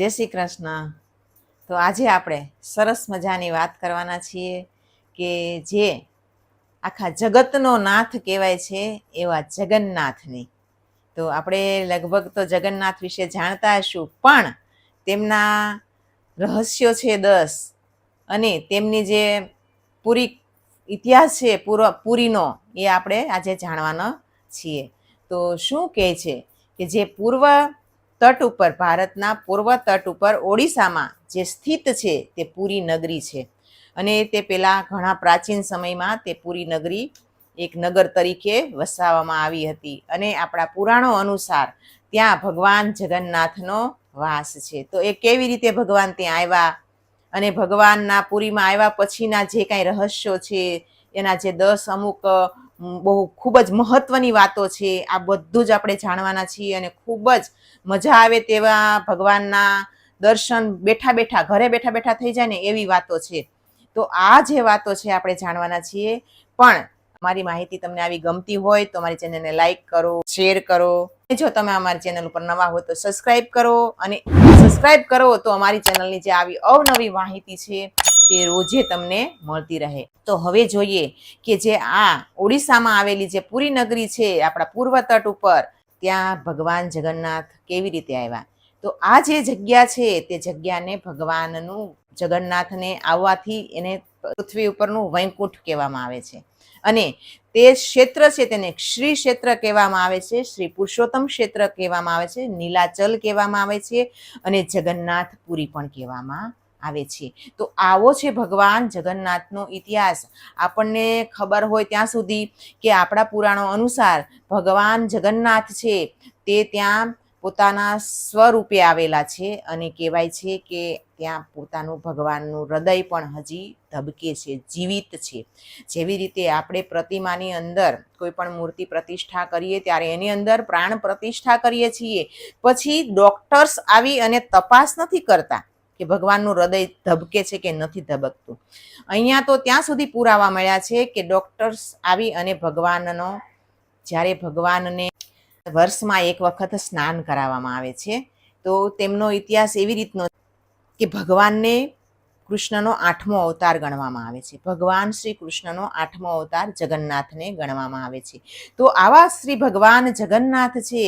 જય શ્રી કૃષ્ણ. તો આજે આપણે સરસ મજાની વાત કરવાના છીએ કે જે આખા જગતનો નાથ કહેવાય છે એવા જગન્નાથની. તો આપણે લગભગ તો જગન્નાથ વિશે જાણતા હશું, પણ તેમના રહસ્યો છે દસ અને તેમની જે પૂરી ઇતિહાસ છે, પૂરો પૂરીનો એ આપણે આજે જાણવાનો છીએ. તો શું કહે છે કે જે પૂર્વ તટ ઉપર, ભારતના પૂર્વ તટ ઉપર ઓડિશામાં જે સ્થિત છે તે પૂરી નગરી છે. અને તે પહેલાં ઘણા પ્રાચીન સમયમાં તે પૂરી નગરી એક નગર તરીકે વસાવવામાં આવી હતી. અને આપણા પુરાણો અનુસાર ત્યાં ભગવાન જગન્નાથનો વાસ છે. તો એ કેવી રીતે ભગવાન ત્યાં આવ્યા? અને ભગવાનના પુરીમાં આવ્યા પછીના જે કાંઈ રહસ્યો છે, એના જે દસ અમુક બહુ ખૂબ જ મહત્ત્વની વાતો છે, આ બધું જ આપણે જાણવાના છીએ અને ખૂબ જ મજા આવે તેવા ભગવાનના દર્શન બેઠા બેઠા, ઘરે બેઠા બેઠા થઈ જાય ને એવી વાતો છે. તો આ જે વાતો છે આપણે જાણવાના છીએ. પણ મારી માહિતી તમને આવી ગમતી હોય તો મારી ચેનલને લાઈક કરો, શેર કરો. જો તમે અમારી ચેનલ ઉપર નવા હો તો સબસ્ક્રાઈબ કરો અને સબસ્ક્રાઈબ કરો તો અમારી ચેનલની જે આવી અવનવી માહિતી છે તે રોજે તમને મળતી રહે. તો હવે જોઈએ કે જે આ ઓડિશામાં આવેલી જે પુરી નગરી છે, આપણા પૂર્વ તટ ઉપર ત્યાં ભગવાન જગન્નાથ કેવી રીતે આવ્યા? તો આ જે જગ્યા છે, તે જગ્યાને ભગવાનનું જગન્નાથને આવવાથી એને પૃથ્વી ઉપરનું વૈકુંઠ કહેવામાં આવે છે. અને તે ક્ષેત્ર છે તેને શ્રી ક્ષેત્ર કહેવામાં આવે છે, શ્રી પુરુષોત્તમ ક્ષેત્ર કહેવામાં આવે છે, નીલાચલ કહેવામાં આવે છે અને જગન્નાથપુરી પણ કહેવામાં આવે છે. તો આવો છે ભગવાન જગન્નાથનો ઇતિહાસ. આપણને ખબર હોય ત્યાં સુધી કે આપણા પુરાણો અનુસાર ભગવાન જગન્નાથ છે તે ત્યાં પોતાના સ્વરૂપે આવેલા છે અને કહેવાય છે કે ત્યાં પોતાનું ભગવાનનું હૃદય પણ હજી ધબકે છે, જીવિત છે. જેવી રીતે આપણે પ્રતિમાની અંદર કોઈ પણ મૂર્તિ પ્રતિષ્ઠા કરીએ ત્યારે એની અંદર પ્રાણ પ્રતિષ્ઠા કરીએ છીએ. પછી ડૉક્ટર્સ આવી અને તપાસ નથી કરતા. કે ભગવાનનું હૃદય ધબકે છે કે નથી ધબકતું. અહીંયા તો ત્યાં સુધી પુરાવા મળ્યા છે કે ડોક્ટર્સ આવી અને ભગવાનનો, જ્યારે ભગવાનને વર્ષમાં એક વખત સ્નાન કરાવવામાં આવે છે, તો તેમનો ઇતિહાસ એવી રીતનો કે ભગવાનને કૃષ્ણનો આઠમો અવતાર ગણવામાં આવે છે. ભગવાન શ્રી કૃષ્ણનો આઠમો અવતાર જગન્નાથને ગણવામાં આવે છે. તો આવા શ્રી ભગવાન જગન્નાથ છે,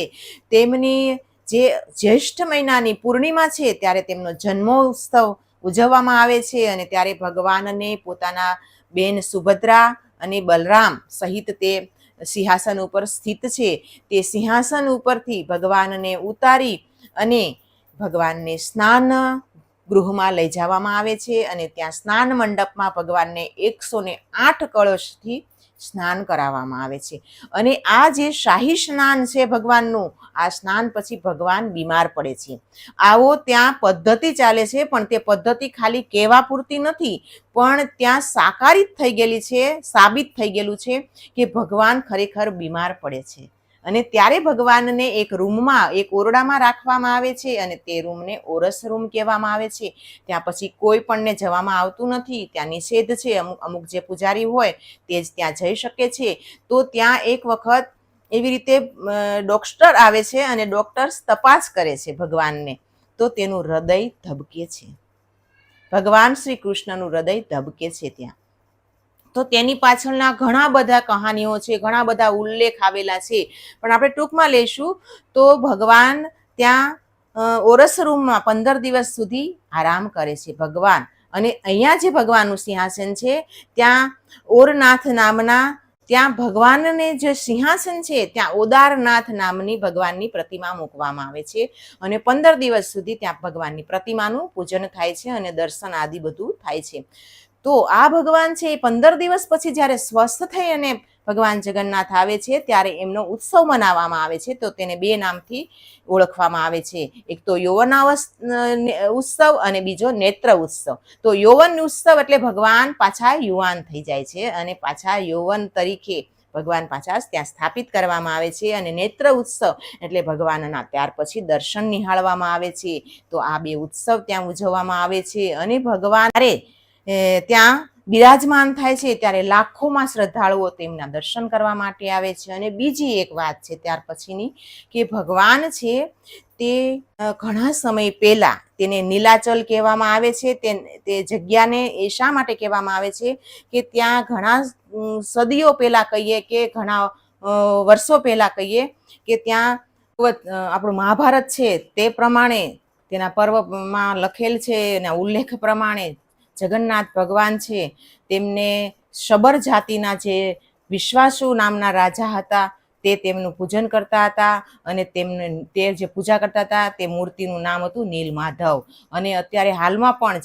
તેમની જે જ્યેષ્ઠ મહિનાની પૂર્ણિમા છે, ત્યારે તેમનો જન્મોત્સવ ઉજવવામાં આવે છે અને ત્યારે ભગવાનને પોતાના બેન સુભદ્રા અને બલરામ સહિત તે સિંહાસન ઉપર સ્થિત છે. તે સિંહાસન ઉપરથી ભગવાનને ઉતારી અને ભગવાનને સ્નાન ગૃહમાં લઈ જવામાં આવે છે અને ત્યાં સ્નાન મંડપમાં ભગવાનને એકસો ને આઠ કળશથી સ્નાન કરાવવામાં આવે છે. અને આ જે શાહી સ્નાન છે ભગવાનનું, આ સ્નાન પછી ભગવાન બીમાર પડે છે. આવો ત્યાં પદ્ધતિ ચાલે છે, પણ તે પદ્ધતિ ખાલી કહેવા પૂરતી નથી, પણ ત્યાં સાકારિત થઈ ગયેલી છે, સાબિત થઈ ગયેલું છે કે ભગવાન ખરેખર બીમાર પડે છે. અને ત્યારે ભગવાનને એક રૂમમાં, એક ઓરડામાં રાખવામાં આવે છે અને તે રૂમને ઓરસ રૂમ કહેવામાં આવે છે. ત્યાં પછી કોઈ પણને જવામાં આવતું નથી, ત્યાં નિષેધ છે, અમુક અમુક જે પૂજારી હોય તે જ ત્યાં જઈ શકે છે. તો ત્યાં એક વખત એવી રીતે ડોક્ટર આવે છે અને ડોક્ટર્સ તપાસ કરે છે ભગવાનને. તો તેનું હૃદય ધબકે છે. ભગવાન શ્રી કૃષ્ણનું હૃદય ધબકે છે ત્યાં. તો તેની પાછળના ઘણા બધા કહાનીઓ છે, ઘણા બધા ઉલ્લેખ આવેલા છે. પણ આપણે ટૂંકમાં લઈશું તો ભગવાન ત્યાં ઓરસ રૂમમાં પંદર દિવસ સુધી આરામ કરે છે ભગવાન. અને અહીંયા જે ભગવાનનું સિંહાસન છે, ત્યાં ઓરનાથ નામના, ત્યાં ભગવાનને જે સિંહાસન છે, ત્યાં ઓદારનાથ નામની ભગવાનની પ્રતિમા મૂકવામાં આવે છે. અને પંદર દિવસ સુધી ત્યાં ભગવાનની પ્રતિમાનું પૂજન થાય છે અને દર્શન આદિ બધું થાય છે. તો આ ભગવાન છે એ પંદર દિવસ પછી જ્યારે સ્વસ્થ થઈ અને ભગવાન જગન્નાથ આવે છે, ત્યારે એમનો ઉત્સવ મનાવવામાં આવે છે. તો તેને બે નામથી ઓળખવામાં આવે છે. એક તો યૌવનાવસ ઉત્સવ અને બીજો નેત્ર ઉત્સવ. તો યૌવન ઉત્સવ એટલે ભગવાન પાછા યુવાન થઈ જાય છે અને પાછા યૌવન તરીકે ભગવાન પાછા ત્યાં સ્થાપિત કરવામાં આવે છે અને નેત્ર ઉત્સવ એટલે ભગવાનના ત્યાર પછી દર્શન નિહાળવામાં આવે છે. તો આ બે ઉત્સવ ત્યાં ઉજવવામાં આવે છે અને ભગવાન ત્યાં બિરાજમાન થાય છે, ત્યારે લાખોમાં શ્રદ્ધાળુઓ તેમના દર્શન કરવા માટે આવે છે. અને બીજી એક વાત છે, ત્યાર પછીની, કે ભગવાન છે તે ઘણા સમય પહેલાં તેને નીલાચલ કહેવામાં આવે છે, તે તે જગ્યાને એ શા માટે કહેવામાં આવે છે, કે ત્યાં ઘણા સદીઓ પહેલાં કહીએ કે ઘણા વર્ષો પહેલાં કહીએ કે ત્યાં આપણું મહાભારત છે, તે પ્રમાણે તેના પર્વમાં લખેલ છે, એના ઉલ્લેખ પ્રમાણે જગન્નાથ ભગવાન છે, તેમને શબર જાતિના જે વિશ્વાસુ નામના રાજા હતા, તે તેમનું પૂજન કરતા હતા અને તેમને, તે જે પૂજા કરતા હતા, તે મૂર્તિનું નામ હતું નીલ માધવ અને અત્યારે હાલમાં પણ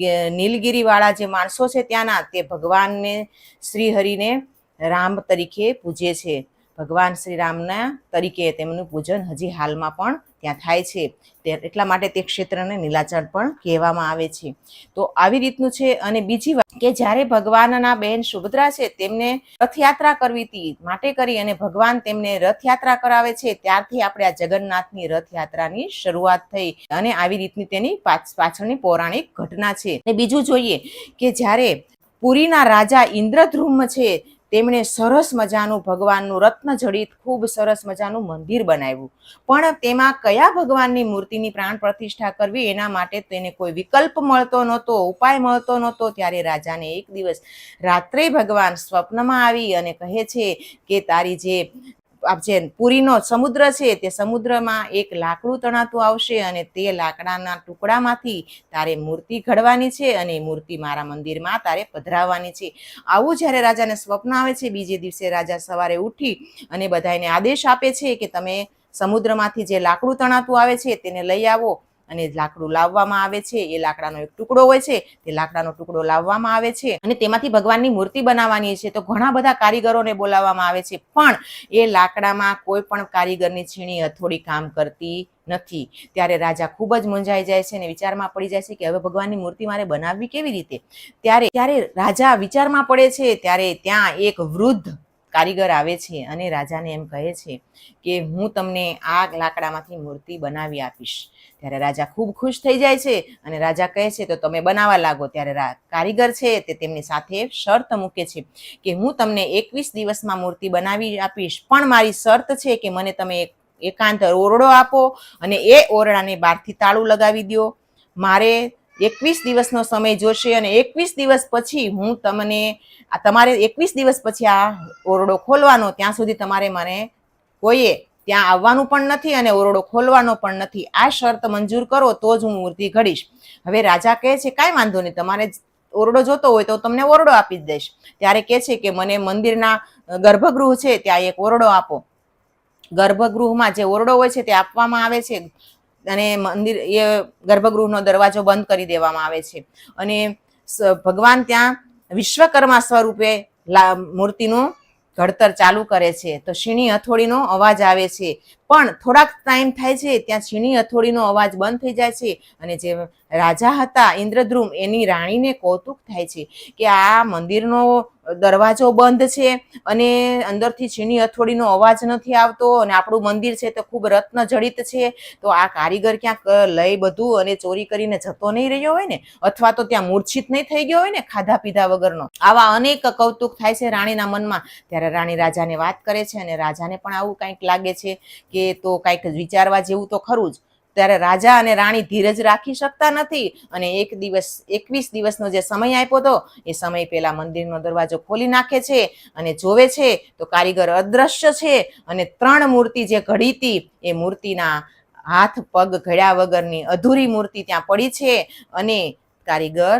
જે નીલગીરીવાળા જે માણસો છે ત્યાંના, તે ભગવાનને શ્રી હરિને રામ તરીકે પૂજે છે. ભગવાન શ્રી રામના તરીકે તેમનું પૂજન હજી હાલમાં પણ ત્યાં થાય છે. એટલા માટે તે ક્ષેત્રને નીલાચળ પણ કહેવામાં આવે છે. તો આવી રીતનું છે અને બીજી વાત કે જ્યારે ભગવાનના બહેન સુભદ્રા છે તેમને રથયાત્રા કરવી હતી માટે કરી અને ભગવાન તેમને રથયાત્રા કરાવે છે, ત્યારથી આપણે આ જગન્નાથની રથયાત્રાની શરૂઆત થઈ અને આવી રીતની તેની પાછ- પાછળની પૌરાણિક ઘટના છે. અને બીજું જોઈએ કે જ્યારે પુરીના રાજા ઇન્દ્રધ્રુમ છે તેમણે સરસ મજાનું ભગવાનનું રત્ન જડિત, ખૂબ સરસ મજાનું મંદિર બનાવ્યું. પણ તેમાં કયા ભગવાનની મૂર્તિની પ્રાણ પ્રતિષ્ઠા કરવી એના માટે તેને કોઈ વિકલ્પ મળતો નહોતો, ઉપાય મળતો નહોતો. ત્યારે રાજાને એક દિવસ રાત્રે ભગવાન સ્વપ્નમાં આવી અને કહે છે કે તારી જે જે પુરીનો સમુદ્ર છે તે સમુદ્રમાં એક લાકડું તણાતું આવશે અને તે લાકડાના ટુકડામાંથી તારે મૂર્તિ ઘડવાની છે અને મૂર્તિ મારા મંદિરમાં તારે પધરાવવાની છે. આવું જ્યારે રાજાને સ્વપ્ન આવે છે, બીજે દિવસે રાજા સવારે ઉઠી અને બધાને આદેશ આપે છે કે તમે સમુદ્રમાંથી જે લાકડું તણાતું આવે છે તેને લઈ આવો. અને લાકડું લાવવામાં આવે છે, એ લાકડાનો એક ટુકડો હોય છે, તે લાકડાનો ટુકડો લાવવામાં આવે છે અને તેમાંથી ભગવાનની મૂર્તિ બનાવવાની છે. તો ઘણા બધા કારીગરોને બોલાવવામાં આવે છે, પણ એ લાકડામાં કોઈ પણ કારીગરની છીણી હથોડી કામ કરતી નથી. ત્યારે રાજા ખૂબ જ મૂંઝાઈ જાય છે અને વિચારમાં પડી જાય છે કે હવે ભગવાનની મૂર્તિ મારે બનાવવી કેવી રીતે? ત્યારે ત્યારે રાજા વિચારમાં પડે છે, ત્યારે ત્યાં એક વૃદ્ધ કારીગર આવે છે અને રાજાને એમ કહે છે કે હું તમને આ લાકડામાંથી મૂર્તિ બનાવી આપીશ. ત્યારે રાજા ખૂબ ખુશ થઈ જાય છે અને રાજા કહે છે, તો તમે બનાવવા લાગો. ત્યારે કારીગર છે તે તેમની સાથે શરત મૂકે છે કે હું તમને એકવીસ દિવસમાં મૂર્તિ બનાવી આપીશ, પણ મારી શરત છે કે મને તમે એક, એકાંત ઓરડો આપો અને એ ઓરડાને બહારથી તાળું લગાવી દો મારે એકવીસ દિવસનો સમય જોશે અને એકવીસ દિવસ પછી હું તમને તમારે એકવીસ દિવસ પછી આ ઓરડો ખોલવાનો, ત્યાં સુધી તમારે મને કોઈએ ત્યાં આવવાનું પણ નથી અને ઓરડો ખોલવાનો પણ નથી. આ શરત મંજૂર કરો તો જ હું મૂર્તિ ઘડીશ. હવે રાજા કહે છે, કાંઈ વાંધો નહીં, તમારે ઓરડો જોતો હોય તો તમને ઓરડો આપી જ દઈશ. ત્યારે કહે છે કે, મને મંદિરના ગર્ભગૃહ છે, ત્યાં એક ઓરડો આપો. ગર્ભગૃહમાં જે ઓરડો હોય છે તે આપવામાં આવે છે. અને મંદિર, એ ગર્ભગૃહનો દરવાજો બંધ કરી દેવામાં આવે છે. અને ભગવાન ત્યાં વિશ્વકર્મા સ્વરૂપે મૂર્તિનું ઘડતર ચાલુ કરે છે. તો છીણી હથોડીનો અવાજ આવે છે. પણ થોડાક ટાઈમ થાય છે ત્યાં છીણી હથોડીનો અવાજ બંધ થઈ જાય છે અને જે રાજા હતા ઇન્દ્રદ્રુમ એની રાણીને કૌતુક થાય છે કે આ મંદિરનો દરવાજો બંધ છે અને અંદરથી છીણી હથોડીનો અવાજ નથી આવતો અને આપણું મંદિર છે તો ખૂબ રત્ન જડિત છે. તો આ કારીગર ક્યાંક લઈ બધું અને ચોરી કરીને જતો નહીં રહ્યો હોય ને, અથવા તો ત્યાં મૂર્છિત નહીં થઈ ગયો હોય ને ખાધા પીધા વગરનો. આવા અનેક કૌતુક થાય છે રાણીના મનમાં. ત્યારે રાણી રાજાને વાત કરે છે અને રાજાને પણ આવું કંઈક લાગે છે કે તો કંઈક વિચારવા જેવું તો ખરું જ. ત્યારે રાજા અને રાણી ધીરજ રાખી શકતા નથી અને એક દિવસ, એકવીસ દિવસનો જે સમય આપ્યો હતો, એ સમય પહેલા મંદિરનો દરવાજો ખોલી નાખે છે અને જોવે છે, તો કારીગર અદ્રશ્ય છે અને ત્રણ મૂર્તિ જે ઘડી હતી, એ મૂર્તિના હાથ, પગ ઘડ્યા વગરની અધૂરી મૂર્તિ ત્યાં પડી છે અને કારીગર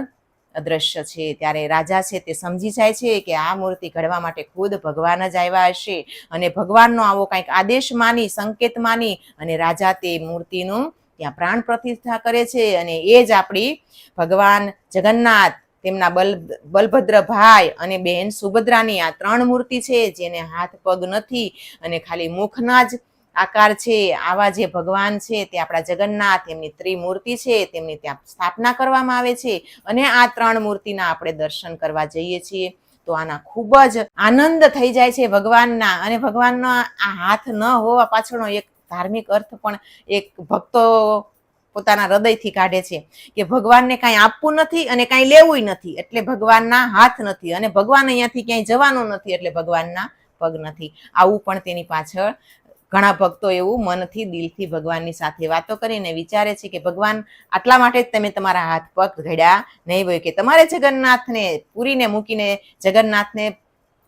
અદ્રશ્ય છે. ત્યારે રાજા છે તે સમજી જાય છે કે આ મૂર્તિ ઘડવા માટે ખુદ ભગવાન જ આવ્યા હશે અને ભગવાનનો આવો કંઈક આદેશ માની, સંકેત માની અને રાજા તે મૂર્તિનું ત્યાં પ્રાણ પ્રતિષ્ઠા કરે છે અને એ જ આપણી ભગવાન જગન્નાથ, તેમના બલ બલભદ્ર ભાઈ અને બહેન સુભદ્રાની આ ત્રણ મૂર્તિ છે જેને હાથ પગ નથી અને ખાલી મુખના જ આકાર છે, આવા જે ભગવાન છે તે આપણા જગન્નાથ એમની ત્રિમૂર્તિ છે, તેમની ત્યાં સ્થાપના કરવામાં આવે છે અને આ ત્રણ મૂર્તિના આપણે દર્શન કરવા જઈએ છીએ. તો આના ખૂબ જ આનંદ થઈ જાય છે ભગવાનના અને ભગવાનનો આ હાથ ન હોવા પાછળનો એક ધાર્મિક અર્થ પણ એક ભક્તો પોતાના હૃદયથી કાઢે છે કે ભગવાનને કાંઈ આપવું નથી અને કાંઈ લેવું નથી. એટલે ભગવાનના હાથ નથી અને ભગવાન અહીંયાથી ક્યાંય જવાનું નથી એટલે ભગવાનના પગ નથી. આવું પણ તેની પાછળ ઘણા ભક્તો એવું મનથી, દિલથી ભગવાનની સાથે વાતો કરીને વિચારે છે કે, ભગવાન, આટલા માટે જ તમે તમારા હાથ પગ ઘડ્યા. નહીં હોય કે, તમારે જગન્નાથને પૂરીને મૂકીને, જગન્નાથને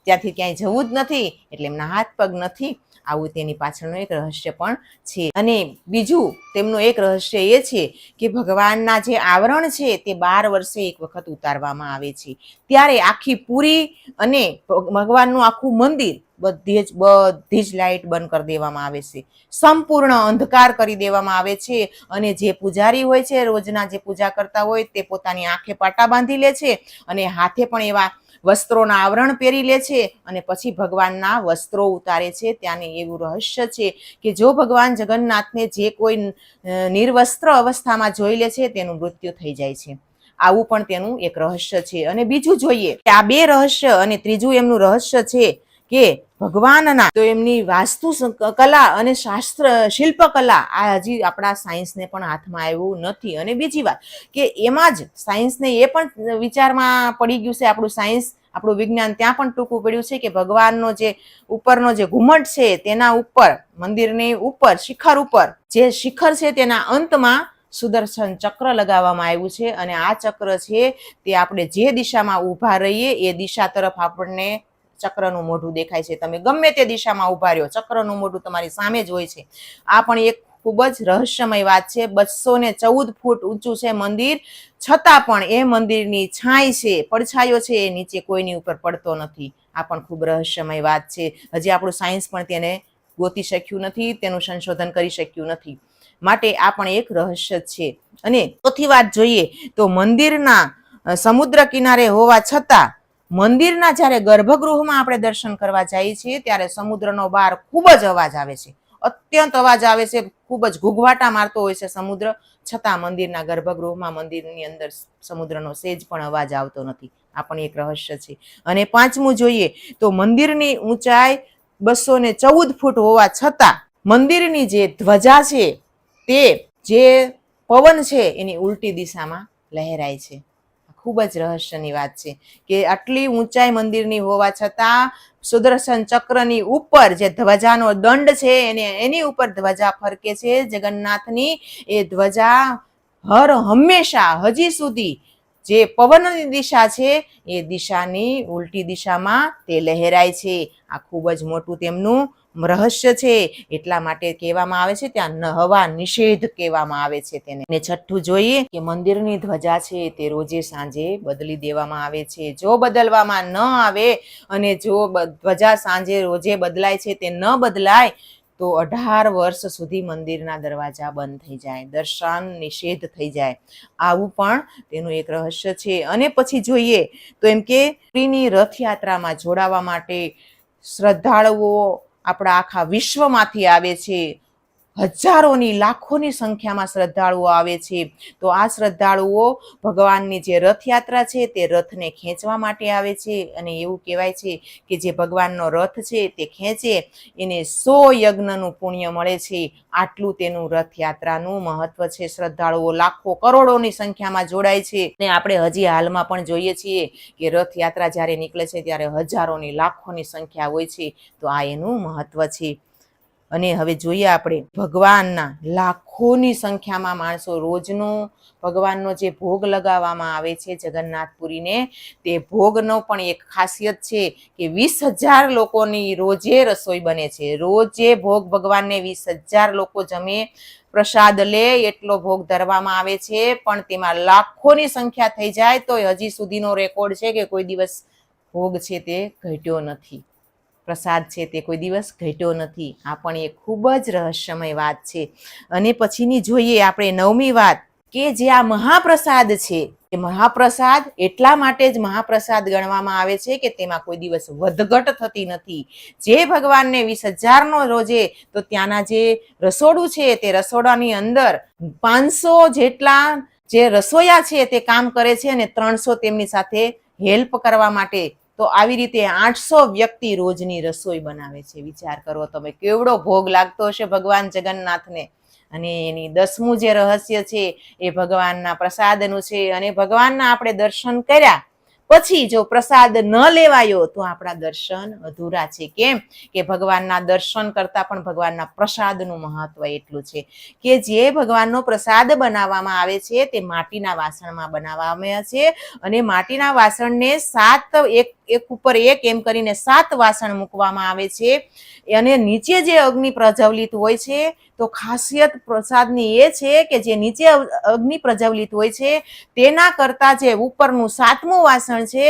ત્યાંથી ક્યાંય જવું જ નથી, એટલે એમના હાથ પગ નથી. આવું તેની પાછળનું એક રહસ્ય પણ છે. અને બીજું, તેમનું એક રહસ્ય એ છે કે ભગવાનના જે આવરણ છે તે બાર વર્ષે એક વખત ઉતારવામાં આવે છે. ત્યારે આખી પૂરી અને ભગ- ભગવાનનું આખું મંદિર બધી જ બધી જ લાઇટ બંધ કરી દેવામાં આવે છે. સંપૂર્ણ અંધકાર કરી દેવામાં આવે છે અને જે પૂજારી હોય છે, રોજના જે પૂજા કરતા હોય તે પોતાની આંખે પાટા બાંધી લે છે અને હાથે પણ એવા વસ્ત્રોના આવરણ પહેરી લે છે અને પછી ભગવાનના વસ્ત્રો ઉતારે છે. ત્યાંને એવું રહસ્ય છે કે જો ભગવાન જગન્નાથને જે કોઈ નિર્વસ્ત્ર અવસ્થામાં જોઈ લે છે, તેનું મૃત્યુ થઈ જાય છે. આવું પણ તેનું એક રહસ્ય છે. અને બીજું જોઈએ આ બે રહસ્ય અને ત્રીજું એમનું રહસ્ય છે કે ભગવાનના. તો એમની વાસ્તુ કલા અને શાસ્ત્ર, શિલ્પકલા આ હજી આપણા સાયન્સને પણ હાથમાં આવ્યું નથી. અને બીજી વાત કે એમાં જ સાયન્સને એ પણ વિચારમાં પડી ગયું છે, આપણું સાયન્સ, આપણું વિજ્ઞાન ત્યાં પણ ટૂંકું પડ્યું છે કે ભગવાનનો જે ઉપરનો જે ઘુમટ છે તેના ઉપર, મંદિરની ઉપર, શિખર ઉપર, જે શિખર છે તેના અંતમાં સુદર્શન ચક્ર લગાવવામાં આવ્યું છે. અને આ ચક્ર છે તે આપણે જે દિશામાં ઊભા રહીએ એ દિશા તરફ આપણને ચક્રનું મોઢું દેખાય છે. તમે ગમે તે દિશામાં ઊભા રહ્યો, ચક્રનું મોઢું તમારી સામે જ હોય છે. આ પણ એક ખૂબ જ રહસ્યમય વાત છે. બસો ને ચૌદ ફૂટ ઊંચું છે મંદિર. છતાં પણ એ મંદિરની છાંય છે, પડછાયો છે, એ નીચે કોઈની ઉપર પડતો નથી. આ પણ ખૂબ રહસ્યમય વાત છે. હજી આપણું સાયન્સ પણ તેને ગોતી શક્યું નથી, તેનું સંશોધન કરી શક્યું નથી. માટે આ પણ એક રહસ્ય છે. અને ચોથી વાત જોઈએ તો મંદિરના સમુદ્ર કિનારે હોવા છતાં મંદિરના જ્યારે ગર્ભગૃહમાં આપણે દર્શન કરવા જઈએ છીએ, ત્યારે સમુદ્રનો બહાર ખૂબ જ અવાજ આવે છે. અત્યંત અવાજ આવે છે, ખૂબ જ ઘૂઘવાટા મારતો હોય છે સમુદ્ર. છતાં મંદિરના ગર્ભગૃહમાં મંદિરની અંદર સમુદ્રનો સેજ પણ અવાજ આવતો નથી. આ પણ એક રહસ્ય છે. અને પાંચમું જોઈએ તો મંદિરની ઊંચાઈ બસો ને ચૌદ ફૂટ હોવા છતાં મંદિરની જે ધ્વજા છે તે જે પવન છે એની ઉલટી દિશામાં લહેરાય છે. ખૂબ જ રહસ્યની વાત છે કે આટલી ઊંચાઈ મંદિરની હોવા છતાં સુદર્શન ચક્રની ઉપર જે ધ્વજાનો દંડ છે એને એની ઉપર ધ્વજા ફરકે છે. જગન્નાથની એ ધ્વજા હર હંમેશા હજી સુધી જે પવનની દિશા છે એ દિશાની ઉલટી દિશામાં તે લહેરાય છે. આ ખૂબ જ મોટું તેમનું રહસ્ય છે, એટલા માટે કહેવામાં આવે છે, ત્યાં ન- હવા નિષેધ કહેવામાં આવે છે તેને. ને છઠ્ઠું જોઈએ કે મંદિરની ધ્વજા છે તે રોજે સાંજે બદલી દેવામાં આવે છે. જો બદલવામાં ન આવે અને જો ધ્વજા સાંજે રોજે બદલાય છે તે ન બદલાય, તો અઢાર વર્ષ સુધી મંદિરના દરવાજા બંધ થઈ જાય, દર્શન નિષેધ થઈ જાય. આવું પણ તેનું એક રહસ્ય છે. અને પછી જોઈએ તો એમ કે સ્ત્રીની રથયાત્રામાં જોડાવા માટે શ્રદ્ધાળુઓ આપણા આખા વિશ્વમાંથી આવે છે. હજારોની, લાખોની સંખ્યામાં શ્રદ્ધાળુઓ આવે છે. તો આ શ્રદ્ધાળુઓ ભગવાનની જે રથયાત્રા છે, તે રથને ખેંચવા માટે આવે છે. અને એવું કહેવાય છે કે જે ભગવાનનો રથ છે, તે ખેંચે. એને સો યજ્ઞનું પુણ્ય મળે છે. આટલું તેનું રથયાત્રાનું મહત્વ છે. શ્રદ્ધાળુઓ લાખો, કરોડોની સંખ્યામાં જોડાય છે. ને આપણે હજી હાલમાં પણ જોઈએ છીએ કે રથયાત્રા જ્યારે નીકળે છે, ત્યારે હજારોની, લાખોની સંખ્યા હોય છે. તો આ એનું મહત્વ છે. અને હવે જોઈએ આપણે ભગવાનના લાખોની સંખ્યામાં માણસો રોજનો ભગવાનનો જે ભોગ લગાવવામાં આવે છે જગન્નાથપુરીને તે ભોગનો પણ એક ખાસિયત છે કે વીસ હજાર લોકોની રોજે રસોઈ બને છે. રોજે ભોગ ભગવાનને વીસ હજાર લોકો જમે, પ્રસાદ લે, એટલો ભોગ ધરવામાં આવે છે, પણ તેમાં લાખોની સંખ્યા થઈ જાય તો હજી સુધીનો રેકોર્ડ છે કે કોઈ દિવસ ભોગ છે તે ઘટ્યો નથી. પ્રસાદ છે તે કોઈ દિવસ ઘટ્યો નથી. આ પણ એ ખૂબ જ રહસ્યમય વાત છે. અને પછીની જોઈએ આપણે નવમી વાત કે જે આ મહાપ્રસાદ છે. એ મહાપ્રસાદ એટલા માટે જ મહાપ્રસાદ ગણવામાં આવે છે કે તેમાં કોઈ દિવસ વધઘટ થતી નથી. જે ભગવાનને વીસ હજારનો રોજે તો ત્યાંના જે રસોડું છે તે રસોડાની અંદર પાંચસો જેટલા જે રસોયા છે તે કામ કરે છે અને ત્રણસો તેમની સાથે હેલ્પ કરવા માટે તો આવી રીતે આઠસો વ્યક્તિ રોજની રસોઈ બનાવે છે. વિચાર કરો તમે, કેવડો ભોગ લાગતો હશે ભગવાન જગન્નાથને. અને એની દસમું જે રહસ્ય છે, એ ભગવાનના પ્રસાદનું છે. અને ભગવાનના આપણે દર્શન કર્યા પછી જો પ્રસાદ ન લેવાયો તો આપણા દર્શન અધૂરા છે. કેમ? કે ભગવાનના દર્શન કરતા પણ ભગવાનના પ્રસાદનું મહત્વ એટલું છે કે જે ભગવાનનો પ્રસાદ બનાવવામાં આવે છે તે માટીના વાસણમાં બનાવવામાં છે અને માટીના વાસણને સાત એક એક ઉપર એક એમ કરીને સાત વાસણ મૂકવામાં આવે છે. અને નીચે જે અગ્નિ પ્રજ્વલિત હોય છે તો ખાસિયત પ્રસાદની એ છે કે જે નીચે અગ્નિ પ્રજ્વલિત હોય છે, તેના કરતાં જે ઉપરનું સાતમું વાસણ છે,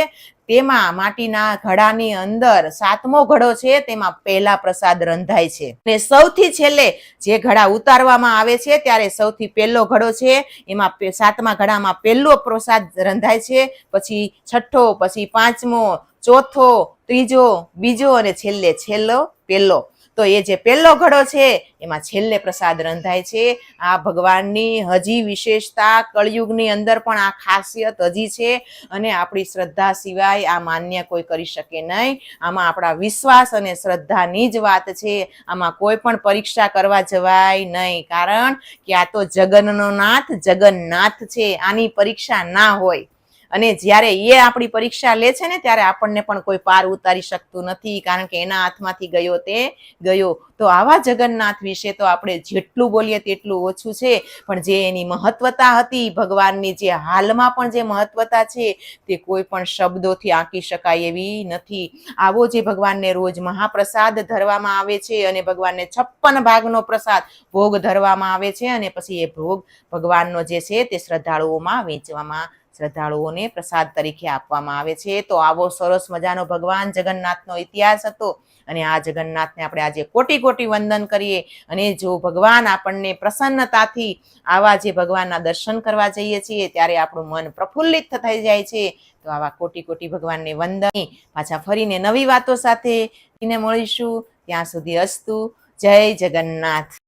તેમાં માટીના ઘડાની અંદર સાતમો ઘડો છે, તેમાં પહેલા પ્રસાદ રંધાય છે. અને સૌથી છેલ્લે જે ઘડા ઉતારવામાં આવે છે, ત્યારે સૌથી પહેલો ઘડો છે, એમાં સાતમા ઘડામાં પહેલો પ્રસાદ રંધાય છે, પછી છઠ્ઠો, પછી પાંચમો, ચોથો, ત્રીજો, બીજો અને છેલ્લે, છેલ્લો, પહેલો. તો એ જે પહેલો ઘડો છે, એમાં છેલ્લે પ્રસાદ રંધાય છે. આ ભગવાનની હજી વિશેષતા કળયુગની અંદર પણ આ ખાસિયત હજી છે અને આપણી શ્રદ્ધા સિવાય આ માન્ય કોઈ કરી શકે નહીં. આમાં આપણા વિશ્વાસ અને શ્રદ્ધાની જ વાત છે. આમાં કોઈ પણ પરીક્ષા કરવા જવાય નહીં. કારણ કે આ તો જગનનો નાથ જગન્નાથ છે. આની પરીક્ષા ના હોય. અને જ્યારે એ આપણી પરીક્ષા લે છે ને, ત્યારે આપણને પણ કોઈ પાર ઉતારી શકતું નથી, કારણ કે એના હાથમાંથી ગયો તે ગયો. તો આવા જગન્નાથ વિશે તો આપણે જેટલું બોલીએ તેટલું ઓછું છે, પણ જે એની મહત્વતા હતી, ભગવાનની જે હાલમાં પણ જે મહત્વતા છે, તે કોઈ પણ શબ્દોથી આંકી શકાય એવી નથી. આવો જે ભગવાનને રોજ મહાપ્રસાદ ધરવામાં આવે છે અને ભગવાનને છપ્પન ભાગનો પ્રસાદ ભોગ ધરવામાં આવે છે અને પછી એ ભોગ ભગવાનનો જે છે તે શ્રદ્ધાળુઓમાં વેચવામાં શ્રદ્ધાળુઓને પ્રસાદ તરીકે આપવામાં આવે છે. તો આવો સરસ મજાનો ભગવાન જગન્નાથનો ઇતિહાસ હતો અને આ જગન્નાથને આપણે આજે કોટી કોટી વંદન કરીએ અને જો ભગવાન આપણને પ્રસન્નતાથી આવા જે ભગવાનના દર્શન કરવા જઈએ છીએ ત્યારે આપણું મન પ્રફુલ્લિત થઈ જાય છે. તો આવા કોટી કોટી ભગવાનને વંદન પાછા ફરીને નવી વાતો સાથે મળીશું. ત્યાં સુધી અસ્તુ. જય જગન્નાથ.